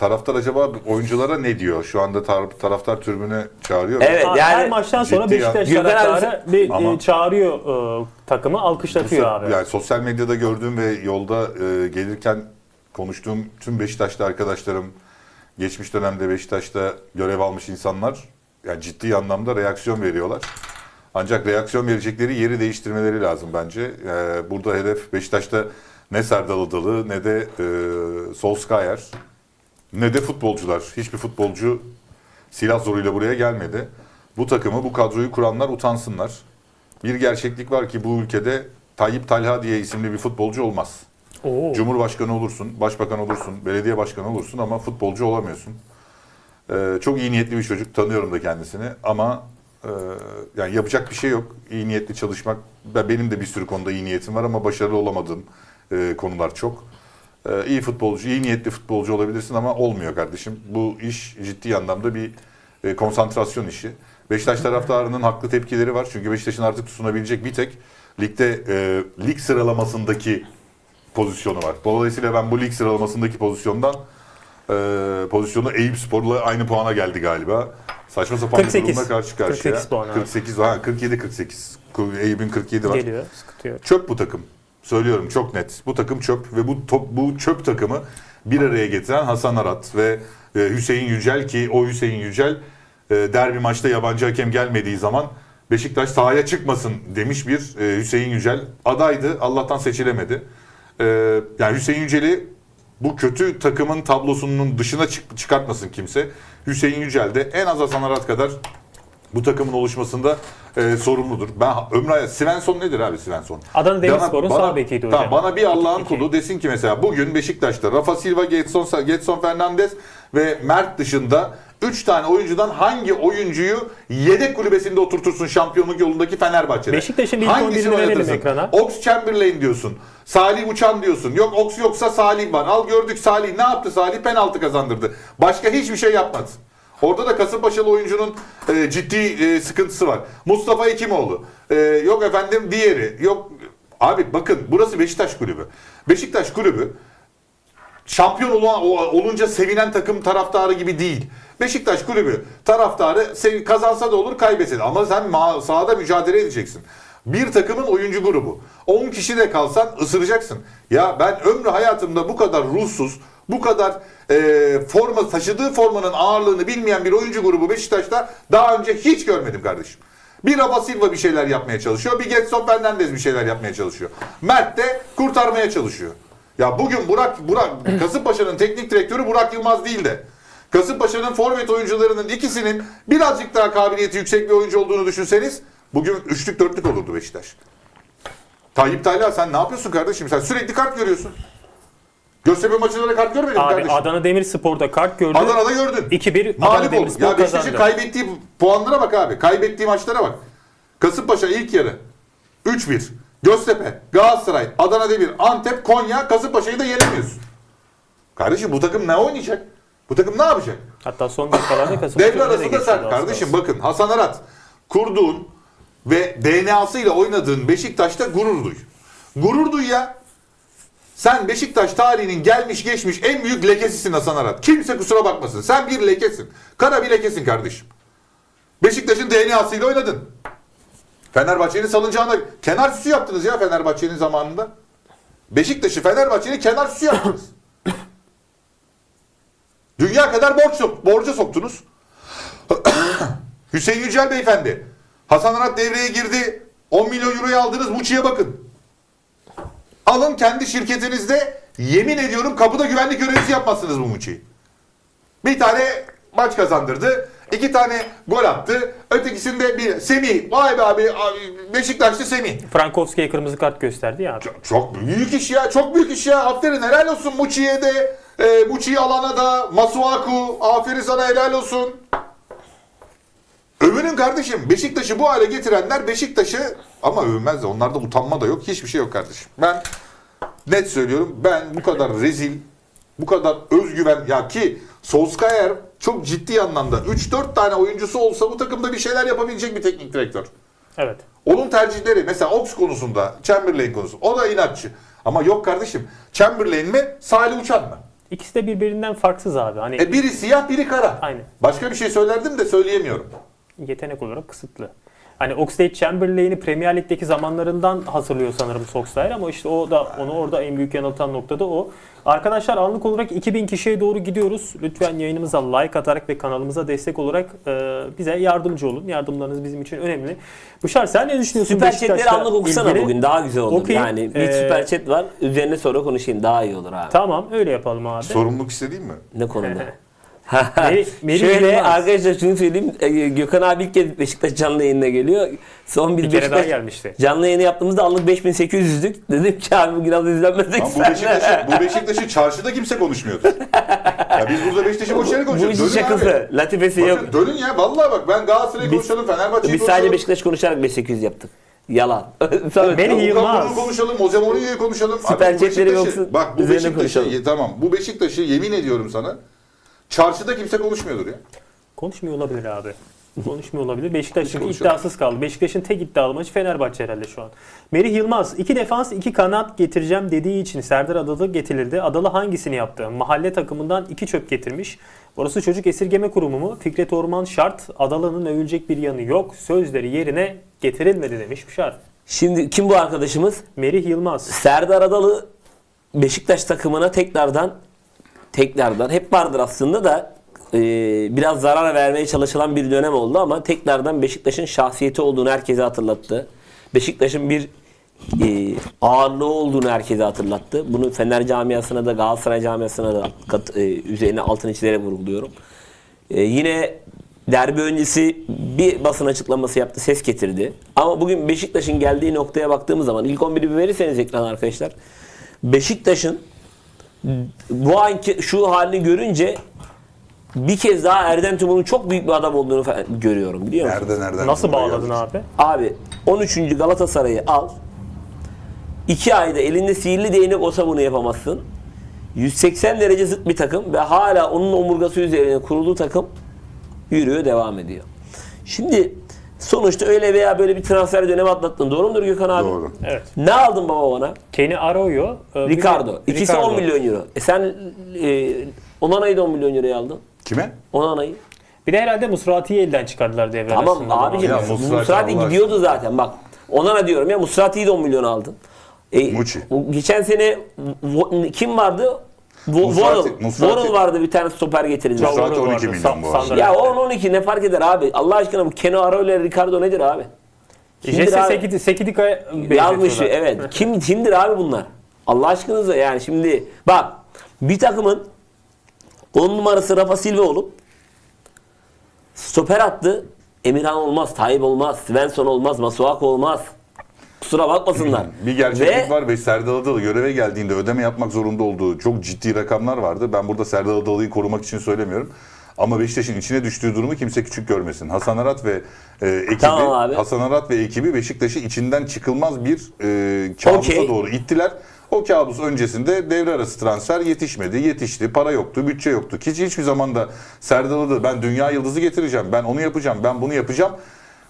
Taraftar acaba oyunculara ne diyor? Şu anda tar- taraftar tribüne çağırıyor. mu? Evet. Abi yani her maçtan sonra ciddi Beşiktaş ya. Gülben abi- taraftarı bir Ama- e, çağırıyor e, takımı, alkışlatıyor abi. Yani sosyal medyada gördüğüm ve yolda e, gelirken konuştuğum tüm Beşiktaşlı arkadaşlarım, geçmiş dönemde Beşiktaş'ta görev almış insanlar yani ciddi anlamda reaksiyon veriyorlar. Ancak reaksiyon verecekleri yeri değiştirmeleri lazım bence. E, burada hedef Beşiktaş'ta ne Serdal Adalı ne de e, Solskjaer ne de futbolcular. Hiçbir futbolcu silah zoruyla buraya gelmedi. Bu takımı, bu kadroyu kuranlar utansınlar. Bir gerçeklik var ki bu ülkede Tayyip Talha diye isimli bir futbolcu olmaz. Oo. Cumhurbaşkanı olursun, başbakan olursun, belediye başkanı olursun ama futbolcu olamıyorsun. Ee, çok iyi niyetli bir çocuk, tanıyorum da kendisini ama e, yani yapacak bir şey yok. İyi niyetli çalışmak, ben benim de bir sürü konuda iyi niyetim var ama başarılı olamadığım e, konular çok. Ee, iyi futbolcu, iyi niyetli futbolcu olabilirsin ama olmuyor kardeşim. Bu iş ciddi anlamda bir e, konsantrasyon işi. Beşiktaş taraftarının haklı tepkileri var. Çünkü Beşiktaş'ın artık tutunabilecek bir tek ligde e, lig sıralamasındaki pozisyonu var. Dolayısıyla ben bu lig sıralamasındaki pozisyondan e, pozisyonu Eyüp Spor'la aynı puana geldi galiba. Saçma sapan 48. bir durumla karşı karşıya. 48 puan abi. 48 ha 47 48. Eyüp'ün 47 var. Geliyor, sıkıntı yok. Çöp bu takım. Söylüyorum çok net. Bu takım çöp ve bu top, bu çöp takımı bir araya getiren Hasan Arat ve e, Hüseyin Yücel ki o Hüseyin Yücel e, derbi maçta yabancı hakem gelmediği zaman Beşiktaş sahaya çıkmasın demiş bir e, Hüseyin Yücel adaydı. Allah'tan seçilemedi. Yani Hüseyin Yücel'i bu kötü takımın tablosunun dışına çık- çıkartmasın kimse. Hüseyin Yücel de en az Hasan Arat kadar bu takımın oluşmasında e, sorumludur. Ben Ömray Svensson nedir abi Svensson? Adana Demirspor'un sağ bekiydi hocam. Tamam, bana bir Allah'ın kulu desin ki mesela bugün Beşiktaş'ta Rafa Silva, Getson, Getson Fernandez ve Mert dışında 3 tane oyuncudan hangi oyuncuyu yedek kulübesinde oturtursun şampiyonluk yolundaki Fenerbahçe'de? Beşiktaş'ın ilk Hangisini 11'ini verelim ekrana. Ox Chamberlain diyorsun. Salih Uçan diyorsun. Yok Ox yoksa Salih var. Al gördük Salih. Ne yaptı Salih? Penaltı kazandırdı. Başka hiçbir şey yapmadı. Orada da Kasımpaşalı oyuncunun e, ciddi e, sıkıntısı var. Mustafa Ekimoğlu. E, yok efendim diğeri. Yok Abi bakın burası Beşiktaş kulübü. Beşiktaş kulübü şampiyon olunca sevinen takım taraftarı gibi değil. Beşiktaş kulübü taraftarı kazansa da olur kaybetse de ama sen sahada mücadele edeceksin. Bir takımın oyuncu grubu. 10 kişi de kalsan ısıracaksın. Ya ben ömrü hayatımda bu kadar ruhsuz, bu kadar e, forma taşıdığı formanın ağırlığını bilmeyen bir oyuncu grubu Beşiktaş'ta daha önce hiç görmedim kardeşim. Bir Rafa Silva bir şeyler yapmaya çalışıyor. Bir Getson Fernandez bir şeyler yapmaya çalışıyor. Mert de kurtarmaya çalışıyor. Ya bugün Burak, Burak Kasımpaşa'nın teknik direktörü Burak Yılmaz değil de Kasımpaşa'nın forvet oyuncularının ikisinin birazcık daha kabiliyeti yüksek bir oyuncu olduğunu düşünseniz bugün üçlük dörtlük olurdu Beşiktaş. Tayyip Tayla sen ne yapıyorsun kardeşim? Sen sürekli kart görüyorsun. Göztepe maçında da kart görmedin Abi kardeşim. Adana Demirspor'da kart gördü. Adana'da gördün. 2-1 Adana Mağlup oldu. Demirspor Ya Beşiktaş'ın kaybettiği puanlara bak abi. Kaybettiği maçlara bak. Kasımpaşa ilk yarı 3-1. Göztepe, Galatasaray, Adana Demir, Antep, Konya, Kasımpaşa'yı da yenemiyorsun. Kardeşim bu takım ne oynayacak? Bu takım ne yapacak? Hatta son dakikalarda Kasımpaşa Devre öne de arasında sen kardeşim bakın Hasan Arat kurduğun ve DNA'sıyla oynadığın Beşiktaş'ta gurur duy. Gurur duy ya. Sen Beşiktaş tarihinin gelmiş geçmiş en büyük lekesisin Hasan Arat. Kimse kusura bakmasın. Sen bir lekesin. Kara bir lekesin kardeşim. Beşiktaş'ın DNA'sıyla oynadın. Fenerbahçe'nin salıncağına kenar süsü yaptınız ya Fenerbahçe'nin zamanında. Beşiktaş'ı Fenerbahçe'nin kenar süsü yaptınız. Dünya kadar borç sok, borca soktunuz. Hüseyin Yücel beyefendi. Hasan Arat devreye girdi. 10 milyon euroyu aldınız. Muçi'ye bakın. Alın kendi şirketinizde yemin ediyorum kapıda güvenlik görevlisi yapmazsınız bu Muçi'yi. Bir tane maç kazandırdı. iki tane gol attı. Ötekisinde bir Semih. Vay be abi, abi Beşiktaşlı Semih. Frankowski'ye kırmızı kart gösterdi ya abi. Çok, çok büyük iş ya. Çok büyük iş ya. Aferin helal olsun Muçi'ye de. E, Muçi'yi alana da. Masuaku. Aferin sana helal olsun. Övünün kardeşim. Beşiktaş'ı bu hale getirenler Beşiktaş'ı ama övünmez de onlarda utanma da yok. Hiçbir şey yok kardeşim. Ben net söylüyorum. Ben bu kadar rezil, bu kadar özgüven ya ki Solskjaer çok ciddi anlamda 3-4 tane oyuncusu olsa bu takımda bir şeyler yapabilecek bir teknik direktör. Evet. Onun tercihleri mesela Ox konusunda, Chamberlain konusunda o da inatçı. Ama yok kardeşim Chamberlain mi Salih Uçan mı? İkisi de birbirinden farksız abi. Hani E biri siyah biri kara. Aynen. Başka bir şey söylerdim de söyleyemiyorum. Yetenek olarak kısıtlı. Hani Oxlade Chamberlain'i Premier Lig'deki zamanlarından hatırlıyor sanırım Solskjaer ama işte o da onu orada en büyük yanıltan noktada o. Arkadaşlar anlık olarak 2000 kişiye doğru gidiyoruz. Lütfen yayınımıza like atarak ve kanalımıza destek olarak e, bize yardımcı olun. Yardımlarınız bizim için önemli. Bışar sen ne düşünüyorsun Süper chatleri anlık okusana ilgili? bugün daha güzel olur. Okuyayım. Yani bir Ee, süper chat var. Üzerine sonra konuşayım daha iyi olur abi. Tamam öyle yapalım abi. Sorumluluk istediğim mi? Ne konuda? Meri- Meri Şöyle Yılmaz. arkadaşlar şunu söyleyeyim. Ee, Gökhan abi ilk kez Beşiktaş canlı yayınına geliyor. Son biz Bir kere daha Beşiktaş gelmişti. canlı yayını yaptığımızda anlık 5800'lük. Dedim ki abi bugün az izlenmesek Lan bu. Beşiktaş'ı, bu Beşiktaş'ı çarşıda kimse konuşmuyordu. Ya biz burada Beşiktaş'ı boş yere Bu konuşuyoruz. işin Dönün şakası. abi. Latifesi yok. Bakın dönün ya vallahi bak ben Galatasaray'ı Biz- konuşalım, Fenerbahçe'yi Biz konuşalım. sadece Beşiktaş konuşarak 5800 yaptık. Yalan. Beni Yılmaz. Konuşalım, Jose Mourinho'yu konuşalım. Süper Abi bu Beşiktaş'ı- Bak bu Beşiktaş'ı konuşalım. tamam bu Beşiktaş'ı yemin ediyorum sana. Çarşıda kimse konuşmuyordur ya. Konuşmuyor olabilir abi. Konuşmuyor olabilir. Beşiktaş çünkü konuşalım. iddiasız kaldı. Beşiktaş'ın tek iddialı maçı Fenerbahçe herhalde şu an. Merih Yılmaz iki defans iki kanat getireceğim dediği için Serdar Adalı getirildi. Adalı hangisini yaptı? Mahalle takımından iki çöp getirmiş. Orası çocuk esirgeme kurumu mu? Fikret Orman şart. Adalı'nın övülecek bir yanı yok. Sözleri yerine getirilmedi demiş bir şart. Şimdi kim bu arkadaşımız? Merih Yılmaz. Serdar Adalı Beşiktaş takımına tekrardan tekrardan hep vardır aslında da e, biraz zarar vermeye çalışılan bir dönem oldu ama tekrardan Beşiktaş'ın şahsiyeti olduğunu herkese hatırlattı. Beşiktaş'ın bir e, ağırlığı olduğunu herkese hatırlattı. Bunu Fener camiasına da Galatasaray camiasına da kat, e, üzerine altını çizerek vurguluyorum. E, yine derbi öncesi bir basın açıklaması yaptı, ses getirdi. Ama bugün Beşiktaş'ın geldiği noktaya baktığımız zaman ilk 11'i bir verirseniz ekrana arkadaşlar. Beşiktaş'ın bu anki şu halini görünce bir kez daha Erden Timur'un çok büyük bir adam olduğunu görüyorum biliyor musun? Nerede nereden? Nasıl bağladın abi? Abi 13. Galatasaray'ı al. 2 ayda elinde sihirli değnek olsa bunu yapamazsın. 180 derece zıt bir takım ve hala onun omurgası üzerine kurulu takım yürüyor devam ediyor. Şimdi sonuçta öyle veya böyle bir transfer dönemi atlattın. Doğru mudur Gökhan abi? Doğru. Evet. Ne aldın baba bana? Kenny Arroyo. e, bir Ricardo. İkisi Ricardo. 10 milyon euro. E sen e, Onana'yı da 10 milyon euroya aldın. Kime? Onana'yı. Bir de herhalde Musrati'yi elden çıkardılar devre Tamam arasında. abicim. Ya Musrati Musrati Allah gidiyordu zaten bak. Onana diyorum ya Musrati'yi de 10 milyon aldın. E, Muçi. Geçen sene Vo- kim vardı? Vo- Musrati- Vorul. Musrati- Vorul vardı bir tane stoper getirildi. Musrati Vardı, 12 vardı. milyon bu arada. Ya 10-12 ne fark eder abi? Allah aşkına bu Keno Aro ile Ricardo nedir abi? Jesse? Sekidi, Sekidika'ya Yazmış benzetiyorlar. evet. Kim kimdir abi bunlar? Allah aşkınıza yani şimdi bak bir takımın 10 numarası Rafa Silva olup stoper attı. Emirhan olmaz, Tayyip olmaz, Svensson olmaz, Masuako olmaz. Kusura bakmasınlar. Bir gerçeklik Ve var ve Serdar Adalı göreve geldiğinde ödeme yapmak zorunda olduğu çok ciddi rakamlar vardı. Ben burada Serdar Adalı'yı korumak için söylemiyorum. Ama Beşiktaş'ın içine düştüğü durumu kimse küçük görmesin. Hasan Arat ve e, ekibi, Tamam abi. Hasan Arat ve ekibi Beşiktaş'ı içinden çıkılmaz bir e, kabusa Okey. doğru ittiler. O kabus öncesinde devre arası transfer yetişmedi, yetişti, para yoktu, bütçe yoktu. Hiç hiçbir zaman da Serdar Adalı ben dünya yıldızı getireceğim, ben onu yapacağım, ben bunu yapacağım.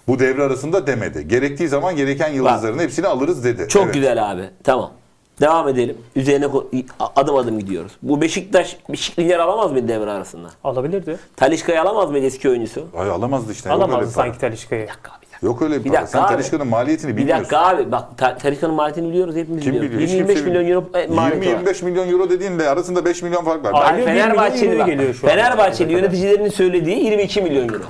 Bu devre arasında demedi. Gerektiği zaman gereken yıldızların hepsini alırız dedi. çok Evet. güzel abi. Tamam. Devam edelim. Üzerine adım adım gidiyoruz. Bu Beşiktaş Beşiktaş'ı alamaz mı devre arasında? Alabilirdi. Talişka'yı alamaz mı eski oyuncusu? Ay alamazdı işte. Yok öyle Alamazdı bir para. sanki Talişka'yı. Yok öyle bir, Bir para. dakika Sen abi. Talişka'nın maliyetini Bir bilmiyorsun. dakika abi bak Ta- Talişka'nın maliyetini biliyoruz hepimiz Kim biliyoruz. biliyor? Hiç 25 kimse milyon euro e, maliyeti var. 20-25 milyon euro dediğinle arasında 5 milyon fark var. Bir Fenerbahçeli milyon bak. geliyor şu an. Fenerbahçeli Ne kadar? yöneticilerinin söylediği 22 milyon euro.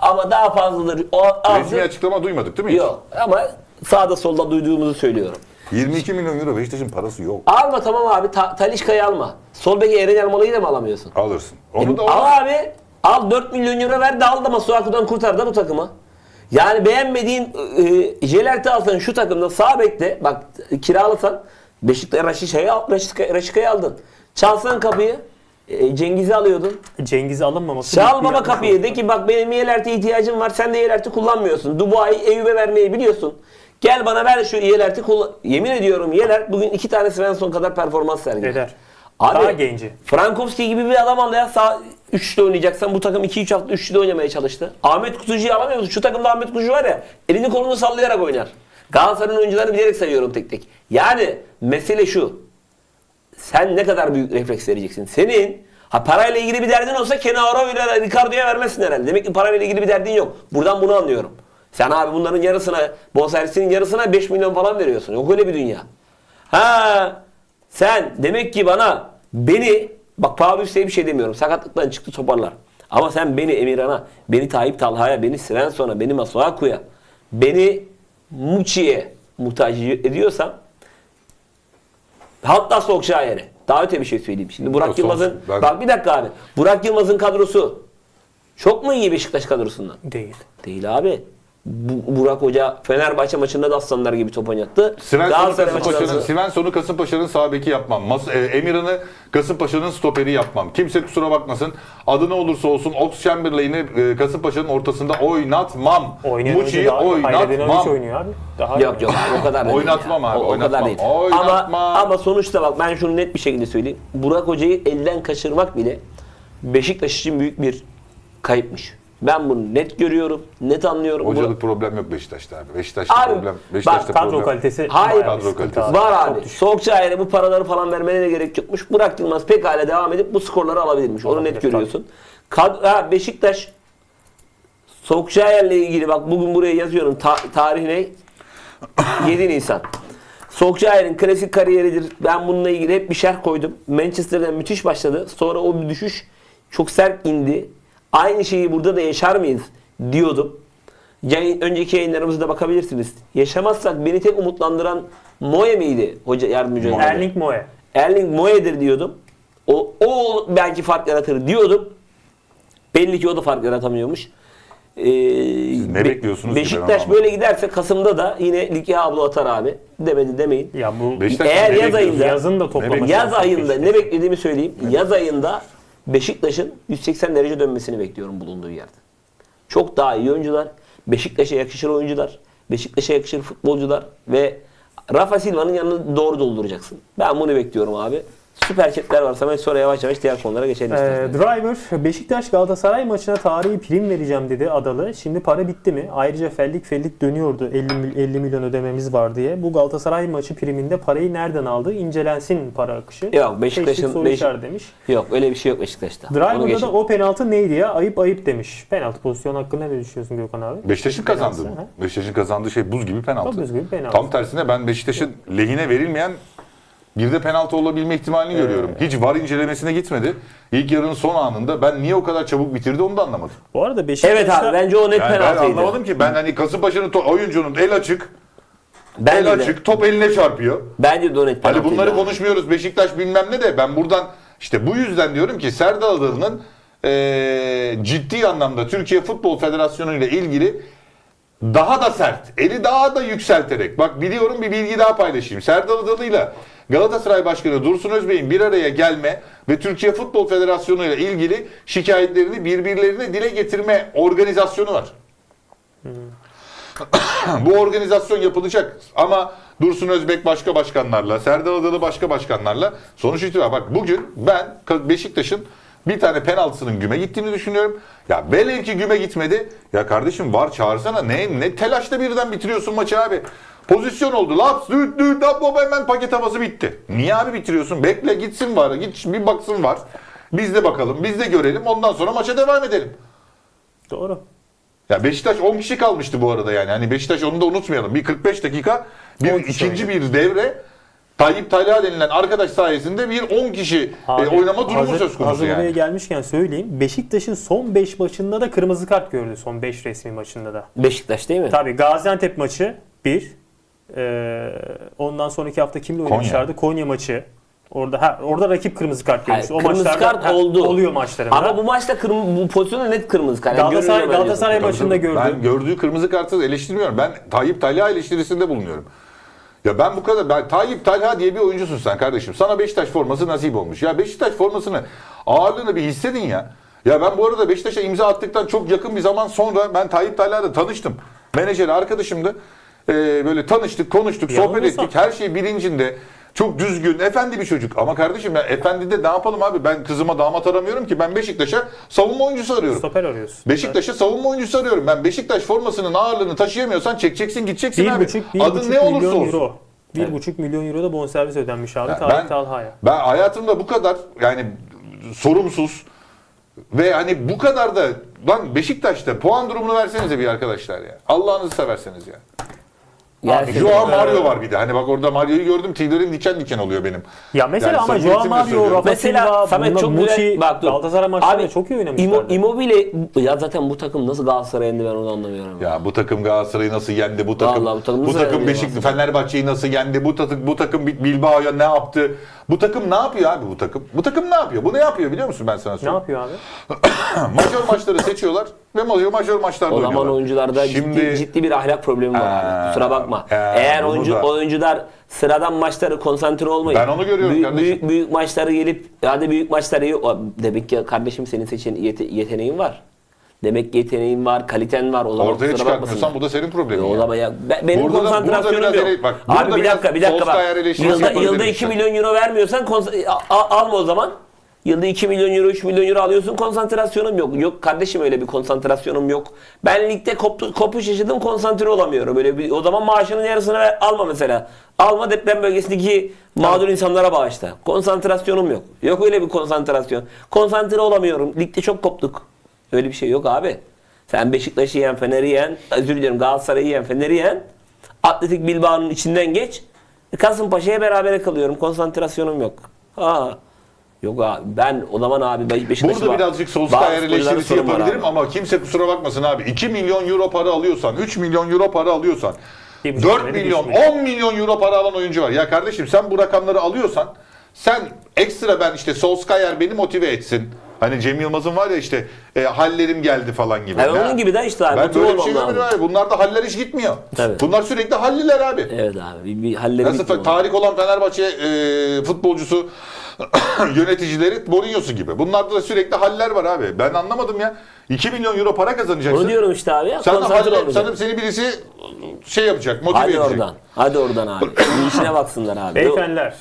Ama daha fazlaları o resmi azı açıklama duymadık değil mi? hiç? yok. Ama sağda solda duyduğumuzu söylüyorum. 22 milyon euro Beşiktaş'ın parası yok. Alma tamam abi Ta- Talişka'yı alma. Sol beki Eren Elmalı'yı da mı alamıyorsun? Alırsın. Onu da al abi. Al 4 milyon euro ver de al da Masuaku'dan kurtar da bu takımı. Yani beğenmediğin e, Jelert'i alsan şu takımda sağ bekle bak kiralasan Beşiktaş Raşika'yı al, Raşika- Raşika'yı aldın. Çalsan kapıyı e, Cengiz'i alıyordun. Cengiz'i alınmaması. Çal baba kapıyı de ki bak benim Yelert'e ihtiyacım var sen de Yelert'i kullanmıyorsun. Dubai Eyüp'e vermeyi biliyorsun. Gel bana ver şu Yelert'i kullan. Yemin ediyorum Yelert bugün iki tane Svensson kadar performans sergiledi. Eder. Abi, Daha genci. Frankowski gibi bir adam al ya sağ 3'te oynayacaksan bu takım 2-3 hafta 3'te oynamaya çalıştı. Ahmet Kutucu'yu alamıyor musun? Şu takımda Ahmet Kutucu var ya elini kolunu sallayarak oynar. Galatasaray'ın oyuncularını bilerek sayıyorum tek tek. Yani mesele şu. Sen ne kadar büyük refleks vereceksin? Senin ha parayla ilgili bir derdin olsa Kenaro ile Ricardo'ya vermezsin herhalde. Demek ki parayla ilgili bir derdin yok. Buradan bunu anlıyorum. Sen abi bunların yarısına, bonservisinin yarısına 5 milyon falan veriyorsun. Yok öyle bir dünya. Ha sen demek ki bana beni bak Paulus bir şey demiyorum. Sakatlıktan çıktı toparlar. Ama sen beni Emirhan'a, beni Tayyip Talha'ya, beni Svensson'a, beni Masuaku'ya, beni Muçi'ye muhtaç ediyorsan hatta Solskjaer'e daha öte bir şey söyleyeyim. Şimdi Burak Yok, Yılmaz'ın ben- bak bir dakika abi. Burak Yılmaz'ın kadrosu çok mu iyi Beşiktaş kadrosundan? Değil. Değil abi. Bu, Burak Hoca Fenerbahçe maçında da aslanlar gibi top oynattı. Svensson'u Galatasaray Kasımpaşa'nın, maçında- Svensson'u Kasımpaşa'nın sağ beki yapmam. Mas e, Emirhan'ı Kasımpaşa'nın stoperi yapmam. Kimse kusura bakmasın. Adı ne olursa olsun Ox Chamberlain'i e, Kasımpaşa'nın ortasında oynatmam. Oynayan oyuncu Muçi'yi daha Hayredinovic oynatmam. oynuyor abi. Daha Yok yok abi, o kadar da değil Oynatmam abi, O, o kadar oynatmam. değil. Oynatmam. Ama, ama sonuçta bak ben şunu net bir şekilde söyleyeyim. Burak Hoca'yı elden kaçırmak bile Beşiktaş için büyük bir kayıpmış. Ben bunu net görüyorum, net anlıyorum. Hocalık problem yok Beşiktaş'ta abi. Beşiktaş'ta Abi, problem. bak, Beşiktaş'ta Kadro problem. kalitesi Hayır. bayağı bir Kadro sıkıntı kalitesi. Var abi. Soğukçay'a bu paraları falan vermene de gerek yokmuş. Burak Yılmaz pekala devam edip bu skorları alabilirmiş. Onu Olabilir, net görüyorsun. Kad ha, Beşiktaş Soğukçay'la ilgili bak bugün buraya yazıyorum. Ta- tarih ne? 7 Nisan. Solskjaer'in klasik kariyeridir. Ben bununla ilgili hep bir şerh koydum. Manchester'dan müthiş başladı. Sonra o bir düşüş çok sert indi. Aynı şeyi burada da yaşar mıyız diyordum. Yayın, önceki yayınlarımızda bakabilirsiniz. Yaşamazsak beni tek umutlandıran Moye miydi hoca yardımcı hoca? Erling Moe. Erling Moe'dir diyordum. O, o belki fark yaratır diyordum. Belli ki o da fark yaratamıyormuş. Ee, ne Be- bekliyorsunuz ki ben Beşiktaş anlamadım. böyle giderse Kasım'da da yine lige ablo atar abi. Demedi demeyin. Ya bu Beşiktaş Eğer ne yaz bekliyorsun? ayında yazın da toplama Ne yaz ayında ne beklediğimi söyleyeyim. Yaz ayında Beşiktaş'ın 180 derece dönmesini bekliyorum bulunduğu yerde. Çok daha iyi oyuncular, Beşiktaş'a yakışır oyuncular, Beşiktaş'a yakışır futbolcular ve Rafa Silva'nın yanını doğru dolduracaksın. Ben bunu bekliyorum abi. Süper chatler varsa ben sonra yavaş yavaş diğer konulara geçelim Ee. Driver Beşiktaş Galatasaray maçına tarihi prim vereceğim dedi Adalı. Şimdi para bitti mi? Ayrıca fellik fellik dönüyordu 50, mil- 50 milyon ödememiz var diye. Bu Galatasaray maçı priminde parayı nereden aldı? İncelensin para akışı. Yok, Beşiktaş'ın- Beşik- demiş. Yok öyle bir şey yok Beşiktaş'ta. Driver'da da o penaltı neydi ya? Ayıp ayıp demiş. Penaltı pozisyonu hakkında ne düşünüyorsun Gökhan abi? Beşiktaş'ın kazandığı? Beşiktaş'ın kazandığı şey buz gibi penaltı. Çok düzgün penaltı. Tam tersine ben Beşiktaş'ın lehine verilmeyen bir de penaltı olabilme ihtimalini görüyorum. Hiç var incelemesine gitmedi. İlk yarının son anında ben niye o kadar çabuk bitirdi onu da anlamadım. Bu arada Beşiktaş'ta... Evet abi bence o net Yani ben penaltıydı. anlamadım ki. Ben hani Kasımpaşa'nın to- oyuncunun el açık, Bence el de, açık, top eline çarpıyor. bence de o net Hani penaltıydı. bunları abi. konuşmuyoruz Beşiktaş bilmem ne de ben buradan işte bu yüzden diyorum ki Serdar Adalı'nın eee, ciddi anlamda Türkiye Futbol Federasyonu ile ilgili daha da sert, eli daha da yükselterek. Bak biliyorum bir bilgi daha paylaşayım. Serdar Adalı ile Galatasaray Başkanı Dursun Özbey'in bir araya gelme ve Türkiye Futbol Federasyonu ile ilgili şikayetlerini birbirlerine dile getirme organizasyonu var. Bu organizasyon yapılacak ama Dursun Özbek başka başkanlarla, Serdar Adalı başka başkanlarla sonuç itibariyle bak bugün ben Beşiktaş'ın bir tane penaltısının güme gittiğini düşünüyorum. Ya velev ki güme gitmedi. Ya kardeşim var çağırsana. Ne ne telaşla birden bitiriyorsun maçı abi. Pozisyon oldu. Laps düt düt lap lap hemen paket havası bitti. Niye abi bitiriyorsun? Bekle gitsin var. Git bir baksın var. Biz de bakalım. Biz de görelim. Ondan sonra maça devam edelim. Doğru. Ya Beşiktaş 10 kişi kalmıştı bu arada yani. Hani Beşiktaş onu da unutmayalım. Bir 45 dakika bir 10 kişi ikinci bir devre Tayyip Talha denilen arkadaş sayesinde bir 10 kişi e, Abi, oynama durumu hazır- söz konusu hazır buraya yani. gelmişken söyleyeyim. Beşiktaş'ın son 5 maçında da kırmızı kart gördü. Son 5 resmi maçında da. Beşiktaş değil mi? Tabii Gaziantep maçı 1. ondan sonraki hafta kimle oynamışlardı? Konya, maçı. Orada ha, orada rakip kırmızı kart Hayır, görmüş. O kırmızı maçlarda kart ha, oldu. oluyor maçlarında. Ama bu maçta kırm- bu pozisyonda net kırmızı kart. Yani Galatasaray-. Galatasaray maçında gördüm. Ben gördüğü kırmızı kartı eleştirmiyorum. Ben Tayyip Talha eleştirisinde bulunuyorum. Ya ben bu kadar ben Tayyip Talha diye bir oyuncusun sen kardeşim. Sana Beşiktaş forması nasip olmuş. Ya Beşiktaş formasını ağırlığını bir hissedin ya. Ya ben bu arada Beşiktaş'a imza attıktan çok yakın bir zaman sonra ben Tayyip Talha'yla tanıştım. Menajeri arkadaşımdı. Ee, böyle tanıştık, konuştuk, sohbet Yanılmıyorsam- ettik. Her şey bilincinde. Çok düzgün, efendi bir çocuk. Ama kardeşim ya efendi de ne yapalım abi? Ben kızıma damat aramıyorum ki. Ben Beşiktaş'a savunma oyuncusu arıyorum. Stoper arıyorsun. Beşiktaş'a savunma oyuncusu arıyorum. Ben Beşiktaş formasının ağırlığını taşıyamıyorsan çekeceksin gideceksin Bir abi. buçuk, bir Adın buçuk ne olursa olsun. euro. 1,5 milyon euro da bonservis ödenmiş abi Ya Tarık ben- Talha'ya. Ben hayatımda bu kadar yani sorumsuz ve hani bu kadar da lan Beşiktaş'ta puan durumunu versenize bir arkadaşlar ya. Allah'ınızı severseniz ya. Joao Mario var bir de. Hani bak orada Mario'yu gördüm. Tüylerim diken diken oluyor benim. Ya mesela Yani ama Joao Mario. Rafa Mesela Samet çok güzel bak dur. Galatasaray maçlarında Abi, çok iyi oynamışlardı. Immobile ya zaten bu takım nasıl Galatasaray'ı yendi ben onu anlamıyorum. Ya bu takım Galatasaray'ı nasıl yendi? Bu takım Vallahi bu takım bu takım Beşiktaş? Fenerbahçe'yi nasıl yendi? Bu takım bu takım Bilbao'ya ne yaptı? Bu takım ne yapıyor abi bu takım? Bu takım ne yapıyor? Bu ne yapıyor biliyor musun ben sana Ne söyleyeyim? yapıyor abi? majör maçları seçiyorlar ve majör, majör maçlarda O zaman oynuyorlar. oyuncularda Şimdi ciddi, ciddi bir ahlak problemi var abi. Kusura bakma. ha, Eğer bunu oyuncu da- oyuncular sıradan maçları konsantre olmayıp Ben onu görüyorum büyük, kardeşim. büyük, büyük maçları gelip hadi büyük maçları iyi. O- Demek ki kardeşim senin seçen yete- yeteneğin var. Demek ki yeteneğin var, kaliten var. O zaman ortaya kusura bakmasınlar. çıkartmıyorsan bu da senin problemin. O ya. zaman ya ben- benim Burada da- konsantrasyonum burada biraz yok. bak, burada Abi bir biraz dakika bir dakika bak. Solskjaer eleştirisi Yılda, yapabilirim yılda 2 işte. milyon euro vermiyorsan konsa- a- a- alma o zaman. Yılda 2 milyon euro, 3 milyon euro alıyorsun konsantrasyonum yok. Yok kardeşim öyle bir konsantrasyonum yok. Ben ligde koptu, kopuş yaşadım konsantre olamıyorum. Böyle bir, o zaman maaşının yarısını ver, alma mesela. Alma deprem bölgesindeki mağdur insanlara bağışla. Konsantrasyonum yok. Yok öyle bir konsantrasyon. Konsantre olamıyorum. Ligde çok koptuk. Öyle bir şey yok abi. Sen Beşiktaş'ı yen, Fener'i yen, özür dilerim Galatasaray'ı yen, Fener'i yen. Atletik Bilbao'nun içinden geç. Kasımpaşa'ya berabere kalıyorum. Konsantrasyonum yok. Ha. Yok abi ben o zaman abi Be- Beşiktaş'ı Burada birazcık Solskjaer eleştirisi var yapabilirim abi. ama kimse kusura bakmasın abi. 2 milyon euro para alıyorsan, 3 milyon euro para alıyorsan, buçuk 4 sene, bir milyon, milyon. 10 milyon euro para alan oyuncu var. Ya kardeşim sen bu rakamları alıyorsan sen ekstra ben işte Solskjaer beni motive etsin. Hani Cem Yılmaz'ın var ya işte e, hallerim geldi falan gibi. Yani Ya, onun gibi de işte abi. Ben böyle bir şey görmedim abi. Bunlarda haller hiç gitmiyor. Tabii. Bunlar sürekli halliler abi. Evet abi. Bir, bir halleri Nasıl tarih olan Fenerbahçe e, futbolcusu yöneticileri Mourinho'su gibi. Bunlarda da sürekli haller var abi. Ben anlamadım ya. 2 milyon euro para kazanacaksın. Onu diyorum işte abi. Ya, Sen halle, olmayacağım. sana seni birisi şey yapacak, motive Hadi edecek. oradan. Hadi oradan abi. İşine baksınlar abi. Beyefendiler